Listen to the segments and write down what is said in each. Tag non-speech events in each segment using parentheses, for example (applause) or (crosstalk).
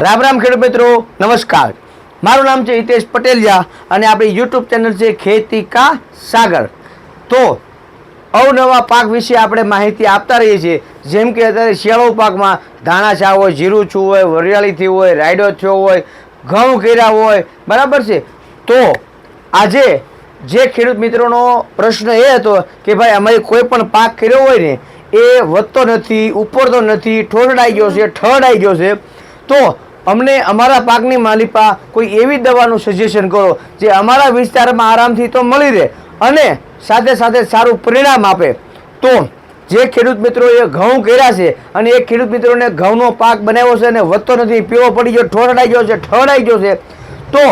રામ રામ ખેડૂત મિત્રો, નમસ્કાર. મારું નામ છે હિતેશ પટેલિયા અને આપણી યુટ્યુબ ચેનલ છે ખેતી કા સાગર. તો, અવનવા પાક વિશે આપણે માહિતી આપતા રહીએ છીએ. જેમ કે અત્યારે શિયાળુ પાકમાં ધાણા છા હોય જીરું છું હોય, વરિયાળી હોય, રાયડો થયો હોય, ઘઉં કર્યા હોય, બરાબર છે? તો, આજે જે ખેડૂત મિત્રોનો પ્રશ્ન એ હતો કે ભાઈ અમે કોઈ પણ પાક કર્યો હોય ને, એ વધતો નથી ઉપરતો નથી ઠોરડાઈ ગયો છે ઠરડાઈ ગયો છે. તો અમને અમારા પાકની માલિપા કોઈ એવી દવાનું સજેશન કરો જે અમારા વિસ્તારમાં આરામથી તો મળી રહે અને સાથે સાથે સારું પરિણામ આપે. તો જે ખેડૂત મિત્રોએ ઘઉં કર્યા છે અને એ ખેડૂત મિત્રોને ઘઉંનો પાક બનાવ્યો છે અને વધતો નથી પીવો પડી ગયો, ઠોરડાઈ ગયો છે ઠરડાઈ ગયો છે, તો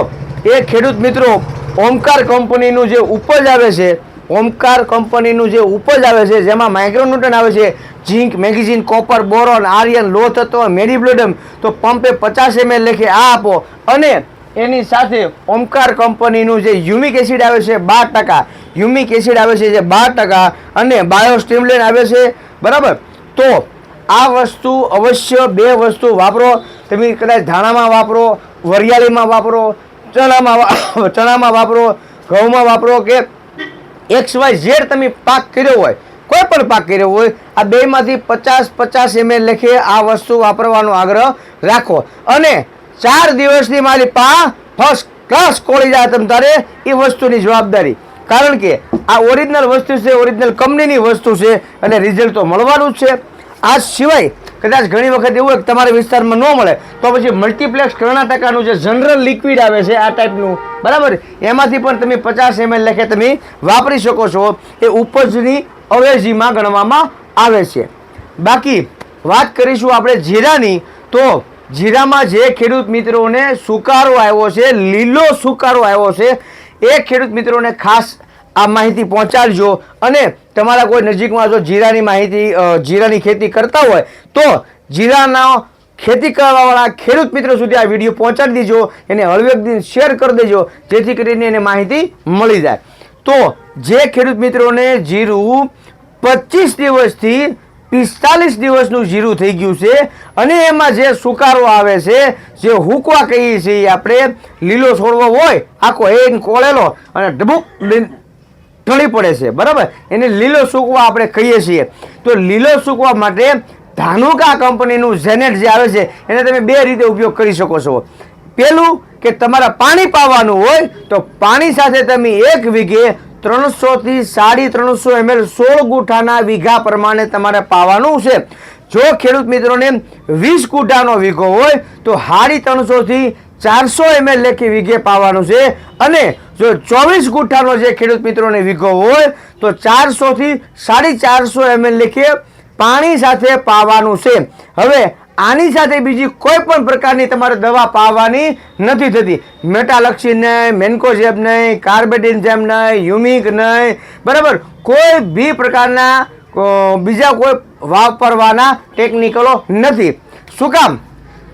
એ ખેડૂત મિત્રો ઓમકાર કંપનીનું જે ઉપજ આવે છે, ઓમકાર કંપનીનું જે ઉપજ આવે છે, જેમાં માઇક્રોન્યુટન આવે છે zinc, magnesium, copper, boron, iron લો થતો મેડિબ્લોડમ તો પંપે પચાસ એમએલ લેખે આ આપો. અને એની સાથે ઓમકાર કંપનીનું જે યુમિક એસિડ આવે છે બાર ટકા. યુમિક એસિડ આવે છે જે બાર ટકા અને બાયોસ્ટિમ્યુલેન આવે છે. બરાબર? તો આ વસ્તુ અવશ્ય બે વસ્તુ વાપરો. તમે કદાચ ધાણામાં વાપરો, વરિયાળીમાં વાપરો, ચણામાં (coughs) ચણામાં વાપરો, ઘઉંમાં વાપરો કે એક્સ વાય ઝેડ તમે પાક કર્યો હોય કોઈ પણ પાક કર્યો હોય, આ બેમાંથી પચાસ પચાસ એમએલ લખે આ વસ્તુ વાપરવાનો આગ્રહ રાખો. અને ચાર દિવસની મારી પા ફર્સ્ટ ક્લાસ કોળી જાય તમ તારે એ વસ્તુની જવાબદારી. કારણ કે આ ઓરિજિનલ વસ્તુ છે ઓરિજિનલ કંપનીની વસ્તુ છે, અને રિઝલ્ટ તો મળવાનું જ છે. આ સિવાય કદાચ ઘણી વખત એવું હોય કે તમારા વિસ્તારમાં ન મળે, તો પછી મલ્ટીપ્લેક્સ કર્ણાટકાનું જે જનરલ લિક્વિડ આવે છે, આ ટાઈપનું બરાબર? એમાંથી પણ તમે પચાસ એમએલ લેખે તમે વાપરી શકો છો. એ ઉપજની અવેજીમાં ગણવામાં આવે છે. બાકી વાત કરીશું આપણે જીરાની, તો જીરામાં જે ખેડૂત મિત્રોને સુકારો આવ્યો છે, લીલો સુકારો આવ્યો છે, એ ખેડૂત મિત્રોને ખાસ આ માહિતી પહોંચાડજો. અને તમારા કોઈ નજીકમાં જો જીરાની માહિતી જીરાની ખેતી કરતા હોય, તો જીરાના ખેતી કરવાવાળા ખેડૂત મિત્રો સુધી આ વીડિયો પહોંચાડી દેજો, એને હળવેક દિન શેર કરી દેજો, જેથી કરીને એને માહિતી મળી જાય. તો જે ખેડૂત મિત્રોને જીરું પચીસ દિવસથી પિસ્તાલીસ દિવસનું જીરું થઈ ગયું છે, અને એમાં જે સુકારો આવે છે, જે હુકવા કહીએ છીએ આપણે, લીલો છોડવો હોય, આખો એન કોળેલો અને ડબુક ઢળી પડે છે, બરાબર? એને લીલો સૂકવા આપણે કહીએ છીએ. તો લીલો સૂકવા માટે ધાનુકા કંપનીનું ઝેનેટ જે આવે છે, એને તમે બે રીતે ઉપયોગ કરી શકો છો. પેલું કે તમારે પાણી પાવાનું હોય, તો પાણી સાથે તમે એક વીઘે ત્રણસોથી સાડી ત્રણસો એમએલ સોળ ગુઠાના વીઘા પ્રમાણે તમારે પાવાનું છે. જો ખેડૂત મિત્રોને વીસ ગુઠાનો વીઘો હોય, તો હાડી ત્રણસોથી ચારસો એમએલ લેખી વીઘે પાવાનું છે. અને જો ચોવીસ ગુઠ્ઠાનો જે ખેડૂત મિત્રોને વીઘો હોય, તો ચારસોથી સાડી ચારસો એમએલ લેખે પાણી સાથે પાવાનું છે. હવે આની સાથે બીજી કોઈ પણ પ્રકારની તમારે દવા પાવાની નથી થતી. મેટાલક્ષી નહીં મેન્કોઝેબ નહીં કાર્બેડિનઝેમ નહીં, યુમિક નહીં. બરાબર? કોઈ બી પ્રકારના બીજા કોઈ વાપરવાના ટેકનિકલો નથી. શું કામ?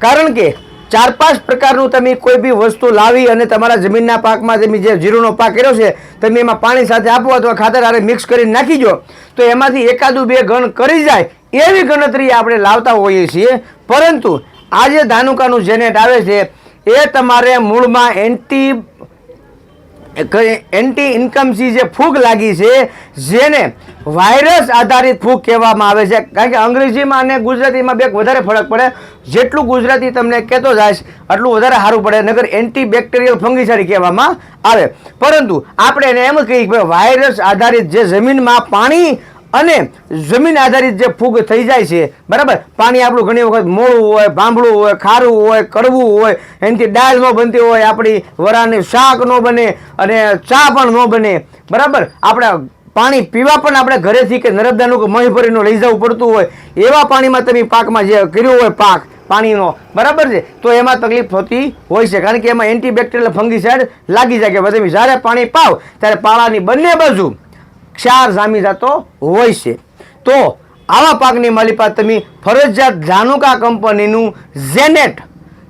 કારણ કે ચાર પાંચ પ્રકારનું તમે કોઈ બી વસ્તુ લાવી અને તમારા જમીનના પાકમાં તમે જે જીરુનો પાક કર્યો છે, તમે એમાં પાણી સાથે આપો અથવા ખાતર આરે મિક્સ કરીને નાખી દો, તો એમાંથી એકાદું બે ગણ કરી જાય એવી ગણતરી આપણે લાવતા હોઈએ છીએ. પરંતુ આજે ધાનુકાનું જેનેટ આવે છે, એ તમારે મૂળમાં એન્ટી એન્ટી ઇન્કમસી જે ફૂગ લાગી છે, જેને વાયરસ આધારિત ફૂગ કહેવામાં આવે છે. કારણ કે અંગ્રેજીમાં અને ગુજરાતીમાં બે વધારે ફરક પડે. જેટલું ગુજરાતી તમને કહેતો જાય આટલું વધારે સારું પડે. નગર એન્ટી બેક્ટેરિયલ ફંગીસાઇડ કહેવામાં આવે. પરંતુ આપણે એને એમ કહીએ કે વાયરસ આધારિત જે જમીનમાં પાણી અને જમીન આધારિત જે ફૂગ થઈ જાય છે, બરાબર? પાણી આપણું ઘણી વખત મોળું હોય, ભાંભળું હોય, ખારું હોય, કડવું હોય, એનાથી દાળ ન બનતી હોય, આપણી વરાની શાક ન બને અને ચા પણ ન બને, બરાબર? આપણે પાણી પીવા પણ આપણે ઘરેથી કે નર્મદાનું કે મહીભરીનું લઈ જવું પડતું હોય, એવા પાણીમાં તમે પાકમાં જે કર્યું હોય પાક, પાણીનો, બરાબર છે? તો એમાં તકલીફ થતી હોય છે, કારણ કે એમાં એન્ટીબેક્ટેરિયલ ફંગીસાઇડ લાગી જાય કે તમે જ્યારે પાણી પાવ, ત્યારે પાળાની બંને બાજુ ક્ષાર જામી જતો હોય છે. તો આવા પાકની માલિપા તમે ફરજિયાત ધાનુકા કંપનીનું ઝેનેટ,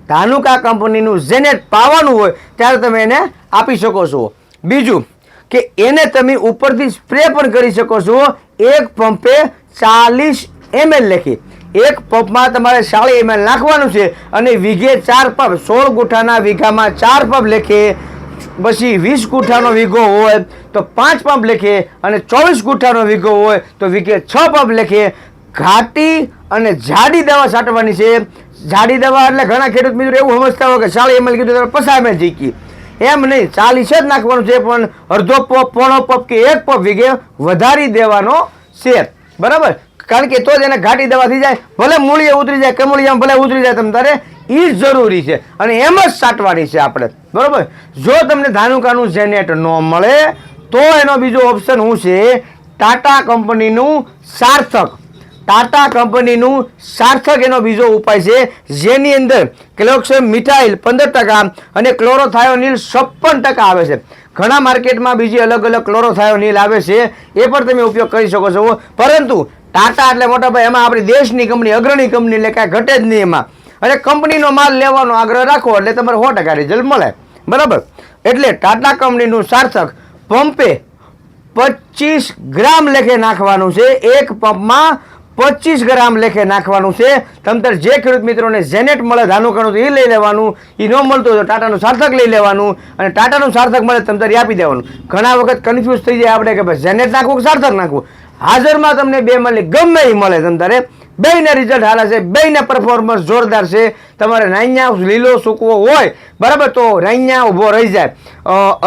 ધાનુકા કંપનીનું ઝેનેટ પાવાનું હોય, ત્યારે તમે એને આપી શકો છો. બીજું કે એને તમે ઉપરથી સ્પ્રે પણ કરી શકો છો. એક પંપે ચાલીસ એમએલ લખી. એક પંપમાં તમારે સાડી એમએલ નાખવાનું છે અને વીઘે ચાર પંપ, સોળ ગુઠાના વીઘામાં ચાર પંપ લેખે. પછી વીસ ગુઠાનો વીઘો હોય તો પાંચ પંપ લેખે અને ચોવીસ ગુઠાનો વીઘો હોય તો વીઘે છ પંપ લેખે. ઘાટી અને જાડી દવા છાંટવાની છે. જાડી દવા એટલે ઘણા ખેડૂત મિત્રો એવું સમજતા હોય કે સાડી એમએલ કીધું પસાર એમએલ જીકી. એમ નહીં ચાલીસ જ નાખવાનું છે, પણ અડધો પપ, પોણો પપ કે એક પપ વીઘે વધારી દેવાનો છે. બરાબર? કારણ કે તો જ એને ઘાટી દવા થઈ જાય. ભલે મૂળીએ ઉતરી જાય, કમળીયામાં ભલે ઉતરી જાય, તમ તારે એ જરૂરી છે. અને એમ જ સાટવાની છે આપણે. બરાબર? જો તમને ધાનુકાનું જેનેટ ન મળે, તો એનો બીજો ઓપ્શન શું છે? ટાટા કંપનીનું સાર્થક. ટાટા કંપનીનું સાર્થક એનો બીજો ઉપાય છે, જેની અંદર ક્લોક્સેમ મિથાઇલ પંદર ટકા અને ક્લોરોથાયોનિલ છપ્પન ટકા આવે છે. ઘણા માર્કેટમાં બીજી અલગ અલગ ક્લોરોથાયોનિલ આવે છે, એ પણ તમે ઉપયોગ કરી શકો છો. પરંતુ ટાટા એટલે મોટા ભાઈ, એમાં આપણી દેશની કંપની, અગ્રણી કંપની એટલે કાંઈ ઘટે જ નહીં એમાં. અને કંપનીનો માલ લેવાનો આગ્રહ રાખો એટલે તમારે સો ટકા રિઝલ્ટ મળે. બરાબર? એટલે ટાટા કંપનીનું સાર્થક પંપે પચીસ ગ્રામ લેખે નાખવાનું છે, એક પંપમાં પચીસ ગ્રામ લેખે નાખવાનું છે. તમતર જે ખેડૂત મિત્રોને જેનેટ મળે ધાનુકાનું એ લઈ લેવાનું. એ ન મળતું તો ટાટાનું સાર્થક લઈ લેવાનું. અને ટાટાનું સાર્થક મળે તમતર આપી દેવાનું. ઘણા વખત કન્ફ્યુઝ થઈ જાય આપણે કે ભાઈ જેનેટ નાખવું કે સાર્થક નાખવું? હાજરમાં તમને બે મળે ગમે એ મળે તમતારે બેયના રિઝલ્ટ હાલે છે, બેયના પરફોર્મન્સ જોરદાર છે. તમારે રાઈયા લીલો સૂકવો હોય, બરાબર તો રાઈયા ઊભો રહી જાય.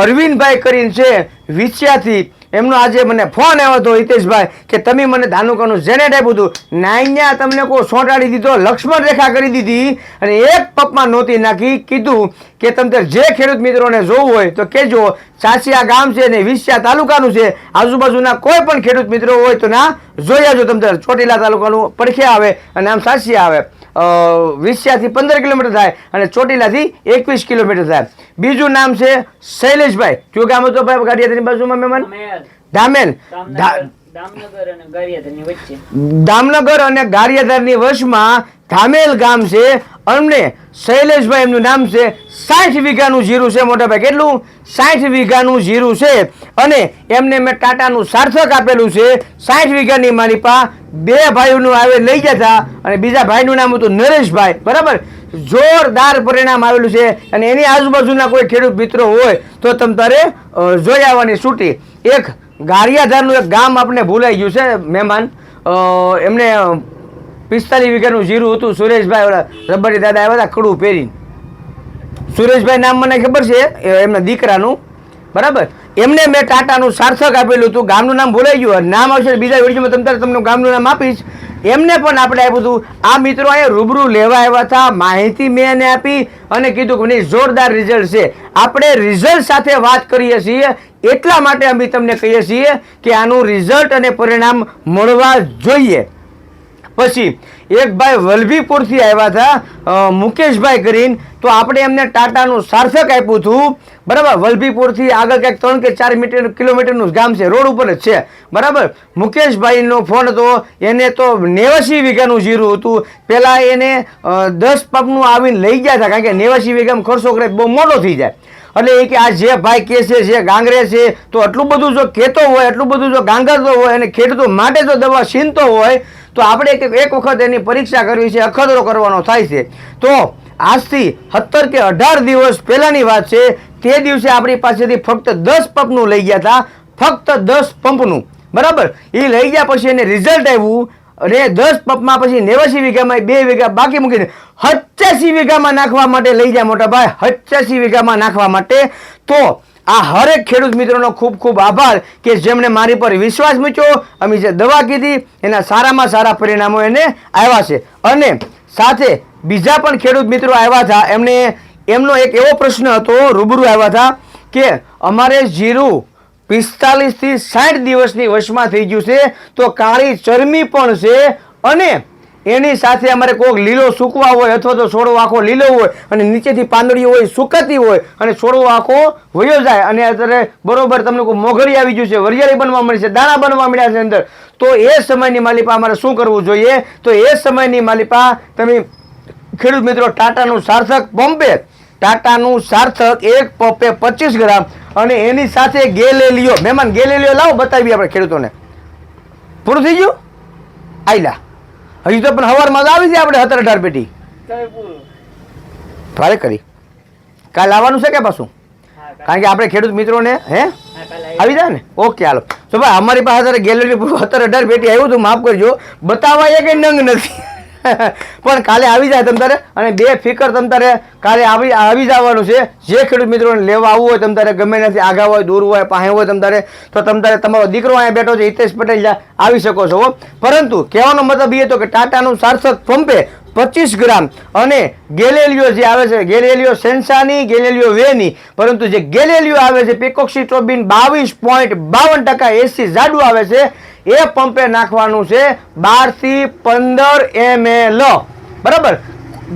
અરવિંદભાઈ કરીને છે, વિછ્યાથી એમનો આજે મને ફોન આવ્યો હતો, હિતેશભાઈ, કે તમે મને ધાનુકાનું જેનેટ આપ્યું હતું. નાઈન્યા તમને કોઈ સોંટાડી દીધો, લક્ષ્મણ રેખા કરી દીધી અને એક પપમાં નહોતી નાખી, કીધું કે તમને જે ખેડૂત મિત્રોને જોવું હોય તો કહેજો, ચાસિયા ગામ છે ને વિસ્યા તાલુકાનું છે, આજુબાજુના કોઈ પણ ખેડૂત મિત્રો હોય તો ના જોઈ આવજો તમને ચોટીલા તાલુકાનું પડખે આવે અને આમ સાસિયા આવે. વિસ્યાથી પંદર કિલોમીટર થાય અને ચોટીલાથી એકવીસ કિલોમીટર થાય. બીજું નામ છે શૈલેષભાઈ. કયું ગામ હતું ભાઈ? ગાડિયાની બાજુમાં મહેમાન? ધામેલ ધામનગર દામનગર અને ગારિયાધારની વશમાં ધામેલ ગામ છે અમને શૈલેષભાઈ, એમનું નામ છે, સાઠ વીઘાનું જીરું છે મોટાભાઈ કેટલું? સાઠ વીઘાનું જીરું છે. અને એમને મેં ટાટાનું સાર્થક આપેલું છે. સાઠ વીઘાની માલિપા બે ભાઈઓનું આવે, લઈ ગયા હતા અને બીજા ભાઈનું નામ હતું નરેશભાઈ. બરાબર? જોરદાર પરિણામ આવેલું છે. અને એની આજુબાજુના કોઈ ખેડૂત મિત્રો હોય, તો તમ તારે જોઈ આવવાની છૂટી. એક ગારિયાધારનું એક ગામ આપણે ભૂલાઈ ગયું છે, મહેમાન. એમને પિસ્તાલીસ વીઘાનું જીરું હતું. સુરેશભાઈ ઓલા રબડી દાદા આવ્યા હતા કડું પહેરીને. સુરેશભાઈ નામ મને ખબર છે એમના દીકરાનું. બરાબર? એમને મેં ટાટાનું સાર્થક આપેલું હતું. ગામનું નામ ભૂલાઈ ગયું. નામ આવશે બીજા વિડીયોમાં તમને તમને ગામનું નામ આપીશ. એમને પણ આપણે આપ્યું હતું. આ મિત્રો અહીંયા રૂબરૂ લેવા આવ્યા હતા. માહિતી મેં એને આપી અને કીધું કે જોરદાર રિઝલ્ટ છે. આપણે રિઝલ્ટ સાથે વાત કરીએ છીએ. એટલા માટે અમે તમને કહીએ છીએ કે આનું રિઝલ્ટ અને પરિણામ મળવા જોઈએ. પછી એક ભાઈ વલભીપુરથી આવ્યા હતા મુકેશભાઈ કરીને. તો આપણે એમને ટાટાનું સાર્થક આપ્યું હતું. બરાબર? વલભીપુરથી આગળ કંઈક ત્રણ કે ચાર મીટર, કિલોમીટરનું ગામ છે, રોડ ઉપર જ છે. બરાબર? મુકેશભાઈનો ફોન હતો. એને તો નેવાસી વીઘાનું જીરું હતું. પહેલાં એને દસ પગનું આવીને લઈ ગયા હતા, કારણ કે નેવાસી વીઘામાં ખર્ચો કરે બહુ મોટો થઈ જાય. એટલે એ કે આ જે ભાઈ કે છે, જે ગાંગરે છે, તો આટલું બધું જો કહેતો હોય એટલું બધું જો ગાંગરતો હોય અને ખેડૂતો માટે જો દવા છીનતો હોય, તો આપણે એક વખત એની પરીક્ષા કરવી છે, અખતરો કરવાનો થાય છે. તો આજથી સત્તર કે અઢાર દિવસ પહેલાંની વાત છે, તે દિવસે આપણી પાસેથી ફક્ત દસ પંપનું લઈ ગયા હતા, ફક્ત દસ પંપનું. બરાબર? એ લઈ ગયા પછી એને રિઝલ્ટ આવ્યું અને દસ પંપમાં પછી નેવાસી વીઘામાં બે વીઘા બાકી મૂકીને હચ્યાસી વીઘામાં નાખવા માટે લઈ ગયા મોટા ભાઈ હચ્યાસી વીઘામાં નાખવા માટે. તો આ હરેક ખેડૂત મિત્રોનો ખૂબ ખૂબ આભાર કે જેમણે મારી પર વિશ્વાસ મૂક્યો, અમે જે દવા કીધી, એના સારામાં સારા પરિણામો એને આવ્યા છે. અને સાથે બીજા પણ ખેડૂત મિત્રો આવ્યા હતા, એમને એમનો એક એવો પ્રશ્ન હતો, રૂબરૂ આવ્યા હતા, કે અમારે જીરું પિસ્તાલીસથી સાઠ દિવસની વશમાં થઈ ગયું છે, તો કાળી ચરમી પણ છે, અને એની સાથે અમારે કોઈક લીલો સૂકવા હોય અથવા તો છોડવો આખો લીલો હોય અને નીચેથી પાંદડીઓ હોય, સુકાતી હોય અને છોડવો આખો વયો જાય અને અત્યારે બરોબર તમને કોઈ મોઘરી આવી ગયું છે, વરિયાળી બનવા મળી છે, દાણા બનવા મળ્યા છે અંદર. તો એ સમયની માલિપા અમારે શું કરવું જોઈએ? તો એ સમયની માલિપા તમે ખેડૂત મિત્રો, ટાટાનું સાર્થક પંપે ટાટાનું સાર્થક એક પંપે પચીસ ગ્રામ અને એની સાથે ગેલેલીઓ મહેમાન ગેલેલીઓ લાવો, બતાવીએ આપણે ખેડૂતોને. પૂરું થઈ ગયું? આયલા. હજી તો પણ સવારમાં આવી જાય આપણે સત્તર અઢાર પેટી. ભારે કરી. કાલે આવવાનું છે કે પાછું? કારણ કે આપણે ખેડૂત મિત્રોને, હે? આવી. જાય ને? Okay, hello. તો ભાઈ, અમારી પાસે અત્યારે ગેલેરી સત્તર અઢાર પેટી આવ્યું હતું, માફ કરજો. બતાવવા એ કંઈ નંગ નથી. પણ કાલે આવી જાય તમ તારે, અને બે ફિકર તમ તારે કાલે આવી આવી જવાનું છે. જે ખેડૂત મિત્રોને લેવા આવવું હોય તમ તારે, ગમે નથી આગા હોય, દૂર હોય, પાસે હોય તમ તારે, તો તમ તારે તમારો દીકરો અહીંયા બેઠો છે, હિતેશ પટેલ આવી શકો છો પરંતુ કહેવાનો મતલબ એ હતો કે ટાટાનું સાર્થક પંપે પચીસ ગ્રામ અને ગેલેલિયો જે આવે છે, ગેલેલિયો સેન્સાની, ગેલેલિયો વેની, પરંતુ જે ગેલેલિયો આવે છે, પેકોક્સિટ્રોબિન બાવીસ પોઈન્ટ બાવન ટકા એસી જાડું આવે છે એ પંપે નાખવાનું છે બારથી પંદર એમએલ બરાબર?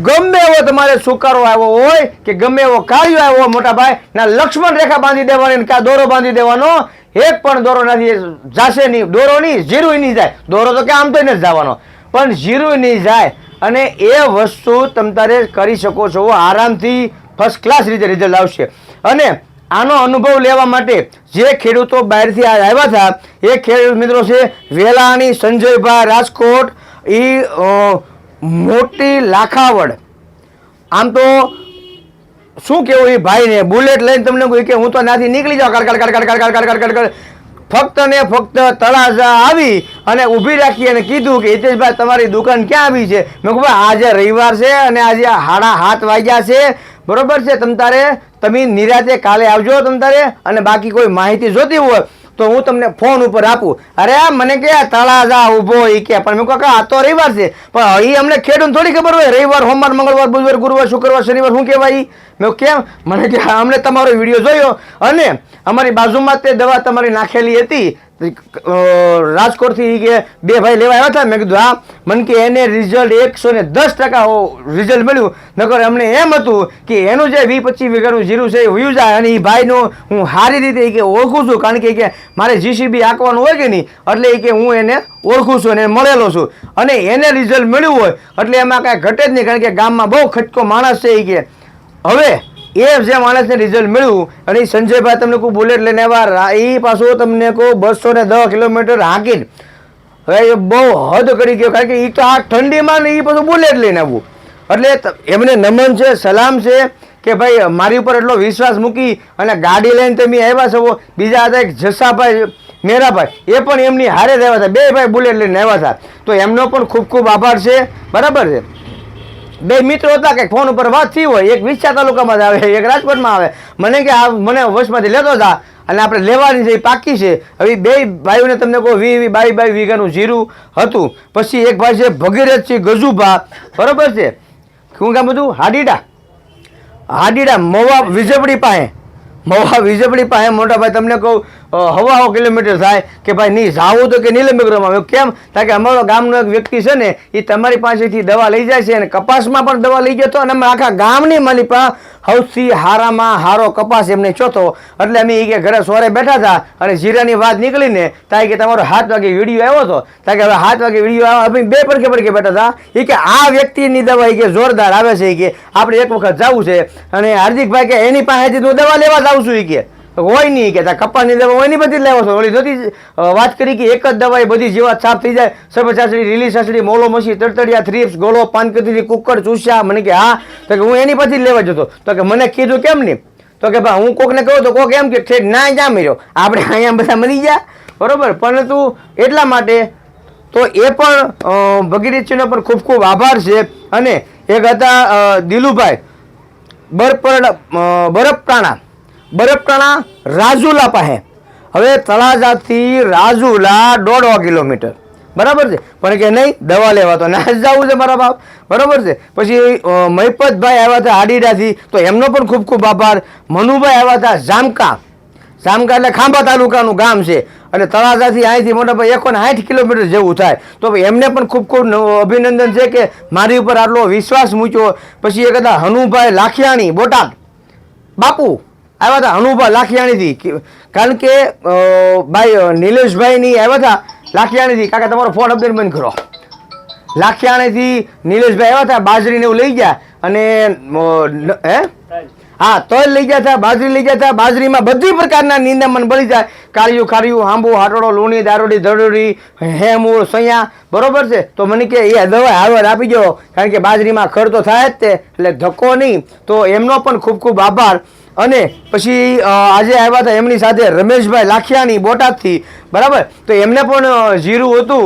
ગમે એવો તમારે સુકારો આવ્યો હોય કે ગમે એવો કાર્યો આવ્યો હોય, મોટા ભાઈ, ના લક્ષ્મણ રેખા બાંધી દેવાની કાં દોરો બાંધી દેવાનો, એક પણ દોરો નથી જાશે નહીં. દોરો નહીં જીરું નહીં જાય. દોરો તો કે આમ તો નથી જવાનો. પણ જીરું નહીં જાય. અને એ વસ્તુ તમ તારે કરી શકો છો. આરામથી ફર્સ્ટ ક્લાસ રીતે રિઝલ્ટ આવશે. અને આનો અનુભવ લેવા માટે જે ખેડૂતો બહારથી આવ્યા હતા, એ ખેડૂત મિત્રો છે વેલાણી સંજયભાઈ રાજકોટ એ મોટી લાખાવડ. આમ તો શું કેવું એ ભાઈને? બુલેટ લઈને તમને કહ્યું કે હું તો ત્યાંથી નીકળી જાઉં કડકડ કડકડ કડકડ કડકડ કડકડ ફક્ત ને ફક્ત તળાજા આવી અને ઊભી રાખી અને કીધું કે, હિતેશભાઈ, તમારી દુકાન ક્યાં આવી છે? મેં કહું ભાઈ, આજે રવિવાર છે અને આજે હાડા હાથ વાગ્યા છે. બરોબર છે? તમ તારે, તમે નિરાતે કાલે આવજો તમ તારે અને બાકી કોઈ માહિતી જોતી હોય તો હું તમને ફોન ઉપર આપું. અરે આ મને કે તળાજા ઊભો એ કે, પણ મેં કાકા આ તો રવિવાર છે. પણ એ અમને ખેડૂત થોડી ખબર હોય. રવિવાર, સોમવાર, મંગળવાર, બુધવાર, ગુરુવાર, શુક્રવાર, શનિવાર, શું કહેવાય મેં કેમ? મને કે અમને તમારો વીડિયો જોયો અને અમારી બાજુમાં તે દવા તમારી નાખેલી હતી. રાજકોટથી કે બે ભાઈ લેવા આવ્યા હતા. મેં કીધું, હા. મને કે એને રિઝલ્ટ એકસો ને દસ ટકા રિઝલ્ટ મળ્યું. નકર અમને એમ હતું કે એનું જે વી પચીસ વીઘાનું જીરું છે એ વયું જાય અને એ ભાઈનું હું સારી રીતે કે ઓળખું છું. કારણ કે મારે જીસીબી આંકવાનું હોય કે નહીં, એટલે કે હું એને ઓળખું છું અને મળેલો છું. અને એને રિઝલ્ટ મળ્યું હોય, એટલે એમાં કાંઈ ઘટે જ નહીં. કારણ કે ગામમાં બહુ ખટકો માણસ છે એ કે. હવે એ જે માણસને રિઝલ્ટ મળ્યું અને સંજયભાઈ તમને કોઈ બુલેટ લઈને આવ્યા એ પાછું તમને કહું બસો ને દસ કિલોમીટર હાંકીને. હવે એ બહુ હદ કરી ગયો, કારણ કે એ તો આ ઠંડીમાં ને એ પાછું બુલેટ લઈને આવવું એટલે એમને નમન છે, સલામ છે, કે ભાઈ, મારી ઉપર એટલો વિશ્વાસ મૂકી અને ગાડી લઈને તમે આવ્યા છો, બીજા હતા એક જસાભાઈ, મેરાભાઈ, એ પણ એમની હારે આવ્યા હતા. બે ભાઈ બુલેટ લઈને આવ્યા હતા. તો એમનો પણ ખૂબ ખૂબ આભાર છે. બરાબર છે? બે મિત્રો હતા કે ફોન ઉપર વાત થઈ હોય, એક વિછા તાલુકામાં આવે, એક રાજકોટમાં આવે. મને કે આ મને વશમાંથી લેતો હતા અને આપણે લેવાની છે, એ પાકી છે. હવે બે ભાઈઓને તમને કહું, વી વી બાઈ બાઈ વીઘાનું જીરું હતું. પછી એક ભાઈ છે ભગીરથસિંહ ગજુભા. બરોબર છે? શું કામ બધું હાડીડા. હાડીડા મવા વિજેપડી પાસે. મવા વિજબડી પાસે મોટા ભાઈ તમને કહું હવા હો કિલોમીટર થાય કે ભાઈ નહીં જાવું તો કે નીલંબિક્રમમાં મેં કેમ? કારણ કે અમારો ગામનો એક વ્યક્તિ છે ને એ તમારી પાસેથી દવા લઈ જાય છે અને કપાસમાં પણ દવા લઈ ગયો હતો અને અમે આખા ગામની મારી પાસે સૌથી હારામાં હારો કપાસ એમને ચોથો. એટલે અમે એ કે ઘરે સોરે બેઠા હતા અને જીરાની વાત નીકળીને ત્યાં કે તમારો હાથ વાગે વીડિયો આવ્યો હતો. ત્યાં કે હવે હાથ વાગે વીડિયો આવ્યો. અમે બે પડકે પડકે બેઠા હતા. એ કે આ વ્યક્તિની દવા કે જોરદાર આવે છે કે આપણે એક વખત જવું છે. અને હાર્દિકભાઈ કે એની પાસેથી હું દવા લેવા જાઉં છું એ કે. હોય નહીં કે ત્યાં કપાસની દવા હોય નહીં બધી લેવો છો. ઓલી જોતી વાત કરી કે એક જ દવા બધી જીવાત સાફ થઈ જાય. સર્પચાસડી લીલી ચાસડી મોલો મસી તડતડિયા થ્રીપ્સ ગોળો પાનકતી કુકડ ચૂસ્યા. મને કે હા. તો કે હું એની પછી જ લેવા જતો. તો કે મને કીધું કેમ નહીં? તો કે ભાઈ હું કોકને કહું તો કોક એમ કે ઠેઠ ના જા મર્યો? આપણે અહીંયા બધા મરી ગયા. બરોબર? પરંતુ એટલા માટે તો એ પણ અ, ભગીરથજીનો પણ ખૂબ ખૂબ આભાર છે. અને એક હતા દિલુભાઈ બરપર બરફ બરફટાણા બરફટાણા રાજુલા પાસે. હવે તળાજાથી રાજુલા દોઢ કિલોમીટર. બરાબર છે? પણ કે નહીં, દવા લેવા તો ના જ જવું છે મારા બાપ. બરાબર છે? પછી મહિપતભાઈ આવ્યા હતા આડીડાથી, તો એમનો પણ ખૂબ ખૂબ આભાર. મનુભાઈ આવ્યા હતા જામકા. જામકા એટલે ખાંભા તાલુકાનું ગામ છે. અને તળાજાથી અહીંથી મોટા ભાઈ એકો સાઠ કિલોમીટર જેવું થાય. તો એમને પણ ખૂબ ખૂબ અભિનંદન છે કે મારી ઉપર આટલો વિશ્વાસ મૂક્યો. પછી એ કદાચ હનુભાઈ લાખિયાણી, બોટાદ. બાપુ આવ્યા હતા હનુભા લાખિયાણીથી. કારણ કે ભાઈ નિલેશભાઈની આવ્યા હતા લાખિયાણીથી. કાકા, તમારો ફોન અપડેટ બંધ કરો. લાખિયાણીથી નિલેશભાઈ આવ્યા હતા, બાજરીને એવું લઈ ગયા અને હે? હા તલ લઈ ગયા હતા બાજરી લઈ ગયા હતા બાજરીમાં બધી પ્રકારના નિંદામણ બળી જાય. કાળિયું, ખારિયું આંબુ હાટોડો, લૂણી, દારૂડી, ધડોડી, હેમૂળ, સૈયા. બરોબર છે? તો મને કે, એ દવા હાવર આપી દો કારણ કે બાજરીમાં ખર તો થાય જ તે, એટલે ધક્કો નહીં. તો એમનો પણ ખૂબ ખૂબ આભાર. અને પછી આજે આવ્યા હતા એમની સાથે રમેશભાઈ લાખિયાની બોટાદથી. બરાબર? તો એમને પણ જીરું હતું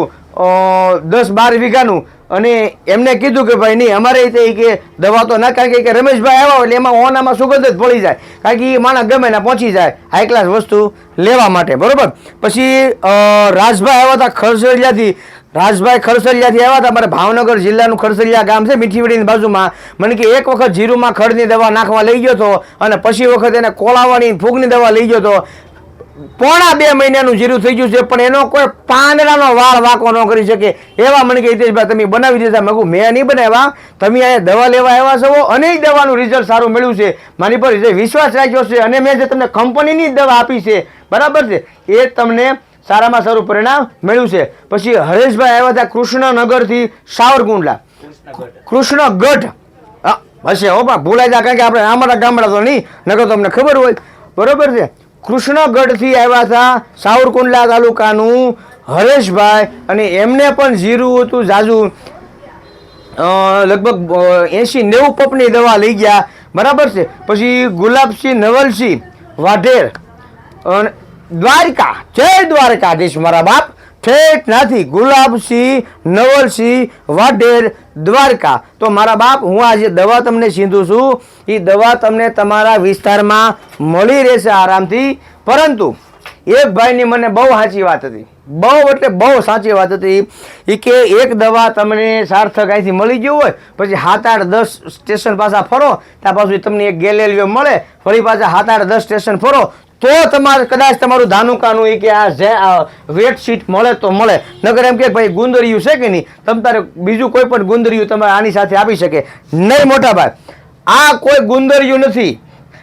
દસ બાર વીઘાનું. અને એમને કીધું કે ભાઈ નહીં, અમારે તે કે દવા તો ના, કારણ કે- રમેશભાઈ આવ્યા એટલે એમાં ઓનામાં સુગંધ જ પડી જાય. કારણ કે એ માણસ ગમે ને પહોંચી જાય હાઈ ક્લાસ વસ્તુ લેવા માટે, બરાબર? પછી રાજભાઈ આવ્યા હતા ખરસડિયાથી રાજભાઈ ખરસરિયાથી આવ્યા હતા મારે ભાવનગર જિલ્લાનું ખરસરિયા ગામ છે, મીઠીવડીની બાજુમાં. મને કે એક વખત જીરુમાં ખડની દવા નાખવા લઈ ગયો હતો અને પછી વખત એને કોળાવાની ફૂગની દવા લઈ ગયો હતો. પોણા બે મહિનાનું જીરું થઈ ગયું છે, પણ એનો કોઈ પાંદડાનો વાળ વાંકો ન કરી શકે. એવા મને કે હિતેશભાઈ, તમે બનાવી દીધા. મેં મેં નહીં બનાવ્યા. તમે અહીંયા દવા લેવા આવ્યા છો અને દવાનું રિઝલ્ટ સારું મળ્યું છે. મારી પર જે વિશ્વાસ રાખ્યો છે અને મેં જે તમને કંપનીની દવા આપી છે, બરાબર છે? એ તમને સારામાં સારું પરિણામ મળ્યું છે. પછી હરેશભાઈ આવ્યા હતા કૃષ્ણનગરથી સાવરકુંડલા. કૃષ્ણગઢ. હશે હો, પણ ભૂલાઈ જાય કારણ કે આપણે અમારા ગામડા તો નહીં નગર તમને ખબર હોય. બરોબર છે? કૃષ્ણગઢથી આવ્યા હતા સાવરકુંડલા તાલુકાનું હરેશભાઈ અને એમને પણ જીરું હતું જાજુ લગભગ એંશી નેવું પપની દવા લઈ ગયા. બરાબર છે? પછી ગુલાબસિંહ નવલસિંહ વાઢેર દ્વારકા, જય દ્વારકાધીશ મારા બાપ. ઠેઠ નથી ગુલાબસિંહ, નવલસિંહ, વાઢેર, દ્વારકા. તો મારા બાપ, હું આ જે દવા તમને સીધું છું. એ દવા તમને તમારા વિસ્તારમાં મળી રહેશે આરામથી. પરંતુ એક ભાઈની મને બહુ સાચી વાત હતી. બહુ એટલે બહુ સાચી વાત હતી એ કે એક દવા તમને સાર્થક અહીંથી મળી ગયું હોય, પછી સાત આઠ દસ સ્ટેશન પાછા ફરો, ત્યાં પાછું તમને એક ગેલેલિયો મળે, ફરી પાછા સાત આઠ દસ સ્ટેશન ફરો તો તમારે કદાચ તમારું ધાનુકાનું એ કે આ જે આ વેટ મળે તો મળે. નગર એમ કે ભાઈ, ગુંદરિયું છે કે નહીં? તમ તારે બીજું કોઈ પણ ગુંદરિયું તમારે આની સાથે આપી શકે. નહીં, મોટા ભાઈ. આ કોઈ ગુંદરિયું નથી.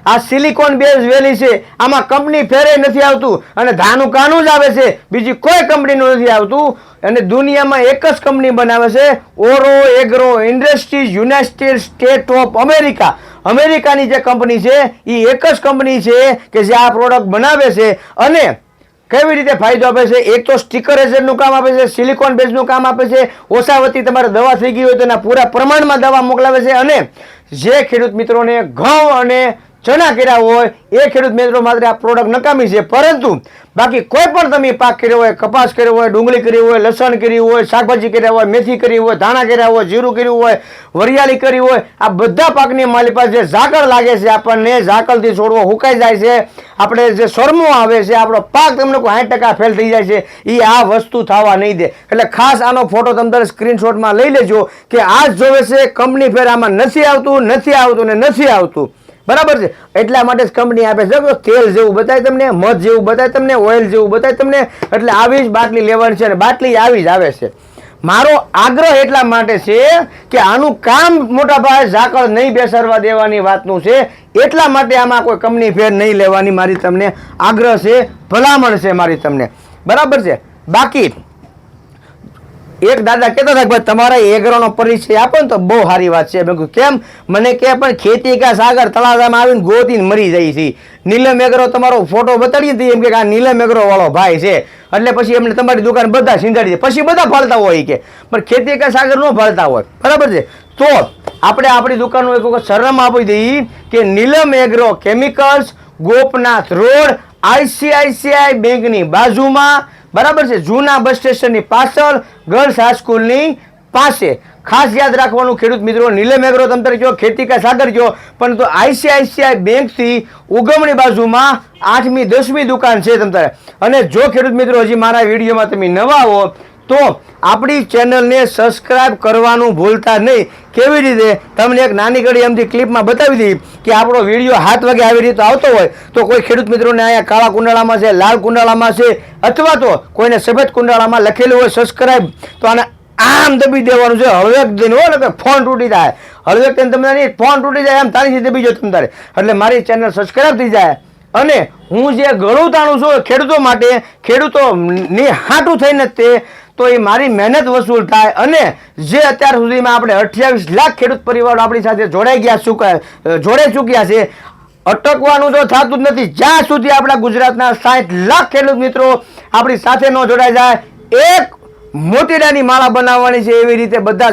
આ સિલિકોન બેઝ વેલી છે. આમાં કંપની ફેરે નથી આવતું અને ધાનુકાનું જ આવે છે. બીજી કોઈ કંપનીનું નથી આવતું. અને દુનિયામાં એક જ કંપની બનાવે છે. Auro Agro Industries United State of America. અમેરિકાની જે કંપની છે એ એક જ કંપની છે કે જે આ પ્રોડક્ટ બનાવે છે અને કેવી રીતે ફાયદો આપે છે? એક તો સ્ટીકર એજન્ટનું કામ આપે છે સિલિકોન બેઝનું કામ આપે છે. ઓછા વતી તમારે દવા થઈ ગઈ હોય તો એના પૂરા પ્રમાણમાં દવા મોકલાવે છે અને જે ખેડૂત મિત્રોને ઘઉં અને ચણા કર્યા હોય, એ ખેડૂત મિત્રો માટે આ પ્રોડક્ટ નકામી છે. પરંતુ બાકી કોઈ પણ તમે પાક કર્યો હોય, કપાસ કર્યો હોય, ડુંગળી કરી હોય, લસણ કર્યું હોય, શાકભાજી કર્યા હોય, મેથી કરી હોય, ધાણા કર્યા હોય, જીરું કર્યું હોય, વરિયાળી કરી હોય, આ બધા પાકની માલી પાસે જે ઝાકળ લાગે છે. આપણને ઝાકળથી છોડવો હુકાઈ જાય છે. આપણે જે સરમો આવે છે, આપણો પાક તમને સાઠ ટકા ફેલ થઈ જાય છે એ આ વસ્તુ થવા નહીં દે. એટલે ખાસ આનો ફોટો તમે સ્ક્રીનશોટમાં લઈ લેજો કે આ જ જોવે છે, કંપની ફેર આમાં નથી આવતું નથી આવતું ને નથી આવતું. બરાબર છે? એટલા માટે જ કંપની આપે છે. તેલ જેવું બતાય તમને, મધ જેવું બતાય તમને ઓઇલ જેવું બતાય તમને, એટલે આવી જ બાટલી લેવાની છે અને બાટલી આવી જ આવે છે. મારો આગ્રહ એટલા માટે છે કે આનું કામ મોટા ભાઈ ઝાકળ નહીં બેસાડવા દેવાની વાતનું છે. એટલા માટે આમાં કોઈ કંપની ફેર નહીં લેવાની મારી તમને આગ્રહ છે, ભલામણ છે મારી તમને. બરાબર છે? બાકી એક દાદા કહેતા હતા ભાઈ, તમારા એગ્રોનો પરિચય આપો ને તો બહુ સારી વાત છે. મેં કેમ? મને કે પણ ખેતી કા સાગર તળાજામાં આવીને ગોતીને મરી જાય છે. નીલમ એગ્રો તમારો ફોટો બતાડી હતી એમ કે આ નીલમ એગ્રો વાળો ભાઈ છે. એટલે પછી એમને તમારી દુકાન બધા સિંગાડી દે પછી બધા ફાળતા હોય કે. પણ ખેતી કા સાગર ન ફાળતા હોય. બરાબર છે? તો આપણે આપણી દુકાનનું એક વખત શરમ આપી દઈએ કે Neelam Agro Chemicals Gopnath road, ICICI બેંકની બાજુમાં બરાબર છે. જૂના બસ સ્ટેશનની પાછળ ગર્લ્સ હાઈસ્કૂલની પાસે. ખાસ યાદ રાખવાનું ખેડૂત મિત્રો નીલમ એગ્રો તંત્ર જો ખેતી કા સાગર કયો પરંતુ આઈસીઆઈસીઆઈ બેંકથી ઉગમણી બાજુમાં આઠમી દસમી દુકાન છે તમતારે અને જો ખેડૂત મિત્રો હજી મારા વિડીયોમાં તમે નવા હો તો આપણી ચેનલને સબસ્ક્રાઇબ કરવાનું ભૂલતા નહીં. કેવી રીતે? તમને એક નાની ઘડી એમથી ક્લિપમાં બતાવી દીધી કે આપણો વીડિયો હાથ વાગે આવી રીતે આવતો હોય તો કોઈ ખેડૂત મિત્રોને અહીંયા કાળા કુંડાળામાં છે, લાલ કુંડાળામાં છે, અથવા તો કોઈને સફેદ કુંડાળામાં લખેલું હોય સબસ્ક્રાઇબ તો આને આમ દબી દેવાનું છે. હળવેક દિન હોય ને કે ફોન તૂટી જાય. હળવેક દિન તમને નહીં, ફોન તૂટી જાય આમ તારીથી દબી જાય તમે તારે. એટલે મારી ચેનલ સબસ્ક્રાઇબ થઈ જાય. અને હું જે ગળું તાણું છું ખેડૂતો માટે ખેડૂતો ની હાટું થઈને તે તો એ મારી મહેનત વસૂલ થાય અને જે અત્યાર સુધીમાં આપણે અઠ્યાવીસ લાખ ખેડૂત પરિવારો આપણી સાથે જોડાઈ ગયા ચૂક્યા જોડાઈ ચૂક્યા છે, અટકવાનું તો થતું જ નથી. જ્યાં સુધી આપણા ગુજરાતના સાઠ લાખ ખેડૂત મિત્રો આપણી સાથે ન જોડાઈ જાય, એક મોતીડાની માળા બનાવવાની છે એવી રીતે બધા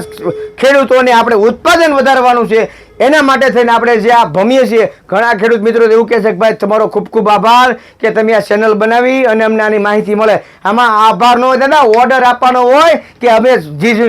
ખેડૂતોને આપણે ઉત્પાદન વધારવાનું છે. એના માટે થઈને આપણે જે આ ભમીએ છીએ, ઘણા ખેડૂત મિત્રો એવું કહે છે કે ભાઈ તમારો ખૂબ ખૂબ આભાર કે તમે આ ચેનલ બનાવી અને અમને આની માહિતી મળે. આમાં આભાર ન હોય દાદા ઓર્ડર આપવાનો હોય કે હવે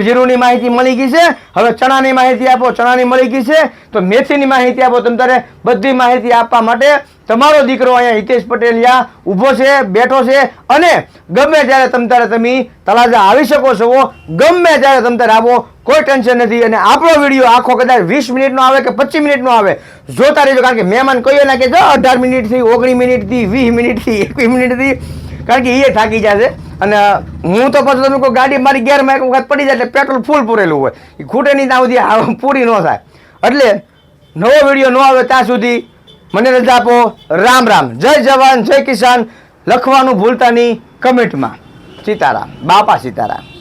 જીરુની માહિતી મળી ગઈ છે, હવે ચણાની માહિતી આપો, ચણાની મળી ગઈ છે, તો મેથીની માહિતી આપો, તમ તારે બધી માહિતી આપવા માટે તમારો દીકરો અહીંયા હિતેશ પટેલ યા ઊભો છે, બેઠો છે અને ગમે ત્યારે તમ તારે તમે તલાજા આવી શકો છો, ગમે ત્યારે તમ તારે આવો કોઈ ટેન્શન નથી અને આપણો વીડિયો આખો કદાચ વીસ મિનિટનો આવે કે પચીસ મિનિટનો આવે, જોતા રહેજો, કારણ કે મહેમાન કહીએ ના કે જો અઢાર મિનિટથી ઓગણીસ મિનિટથી, વીસ મિનિટથી, એકવીસ મિનિટથી, કારણ કે એ થાકી જશે. અને હું તો પછી તમે કોઈ ગાડી મારી ગેરમાં એક વખત પડી જાય એટલે પેટ્રોલ ફૂલ પૂરેલું હોય. એ ખૂટે નહીં ત્યાં સુધી પૂરી ન થાય. એટલે નવો વીડિયો ન આવે ત્યાં સુધી મને રજા આપો. રામ રામ. જય જવાન, જય કિસાન. લખવાનું ભૂલતા નહીં. કમેન્ટમાં. સીતારામ. બાપા સીતારામ.